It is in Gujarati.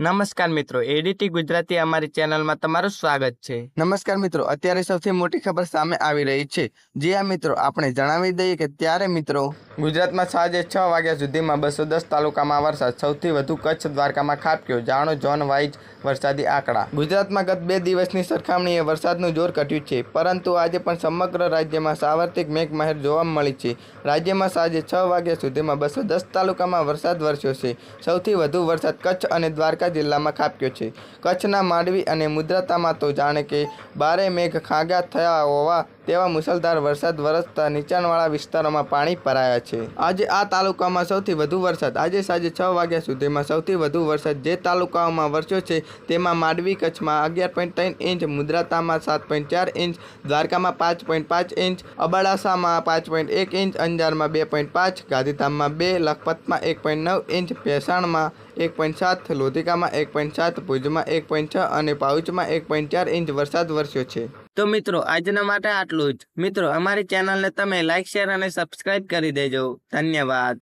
નમસ્કાર મિત્રો એડીટી ગુજરાતી અમારી ચેનલમાં તમારું સ્વાગત છે. નમસ્કાર મિત્રો, અત્યારે સૌથી મોટી ખબર સામે આવી રહી છે. જે આ મિત્રો, આપણે જણાવી દઈએ કે ત્યારે મિત્રો ગુજરાતમાં સાંજે છ વાગ્યા સુધીમાં બસો દસ તાલુકામાં વરસાદ. સૌથી વધુ કચ્છ દ્વારકામાં ખાબક્યો. જાણો ઝોન વાઇઝ વરસાદી આંકડા. ગુજરાતમાં ગત બે દિવસની સરખામણીએ વરસાદનું જોર ઘટ્યું છે, પરંતુ આજે પણ સમગ્ર રાજ્યમાં સાર્વત્રિક મેઘમહેર જોવા મળી છે. રાજ્યમાં સાંજે છ વાગ્યા સુધીમાં બસો દસ તાલુકામાં વરસાદ વરસ્યો છે. સૌથી વધુ વરસાદ કચ્છ અને દ્વારકા જિલ્લામાં ખાબક્યો છે. કચ્છના માંડવી અને મુદ્રાતામાં તો જાણે કે બારે મેઘ ખાગા થયા હોવા તેવા મુસળધાર વરસાદ વરસતા નીચાણવાળા વિસ્તારોમાં પાણી ભરાયા છે. આજે આ તાલુકામાં સૌથી વધુ વરસાદ, આજે સાંજે છ વાગ્યા સુધીમાં સૌથી વધુ વરસાદ જે તાલુકાઓમાં વરસ્યો છે તેમાં માંડવી કચ્છમાં અગિયાર પોઈન્ટ ત્રણ ઇંચ, મુદ્રાતામાં સાત પોઈન્ટ ચાર ઇંચ, દ્વારકામાં પાંચ પોઈન્ટ પાંચ ઇંચ, અબડાસામાં પાંચ પોઈન્ટ એક ઇંચ, અંજારમાં બે પોઈન્ટ પાંચ, ગાંધીધામમાં બે, લખપતમાં એક પોઈન્ટ નવ ઇંચ, ભેસાણમાં એક પોઈન્ટ સાત, લોધિકામાં એક પોઈન્ટ સાત, ભુજમાં એક પોઈન્ટ છ અને પાઉચમાં એક પોઈન્ટ ચાર ઇંચ વરસાદ વરસ્યો છે. તો મિત્રો, આજના માટે આટલું જ. મિત્રો, અમારી ચેનલને તમે લાઈક શેર અને સબસ્ક્રાઇબ કરી દેજો. ધન્યવાદ.